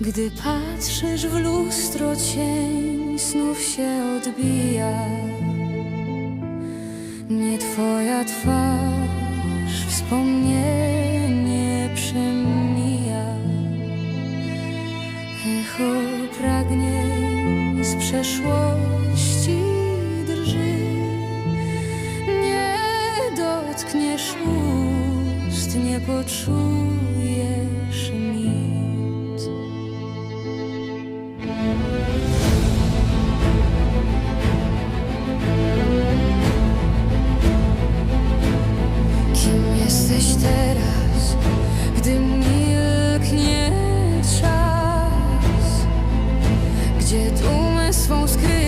Gdy patrzysz w lustro, cień znów się odbija. Nie twoja twarz wspomnienia. z przeszłości drży. Nie dotkniesz ust, nie poczujesz. vão escrever.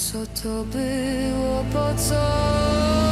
Co to było, po co?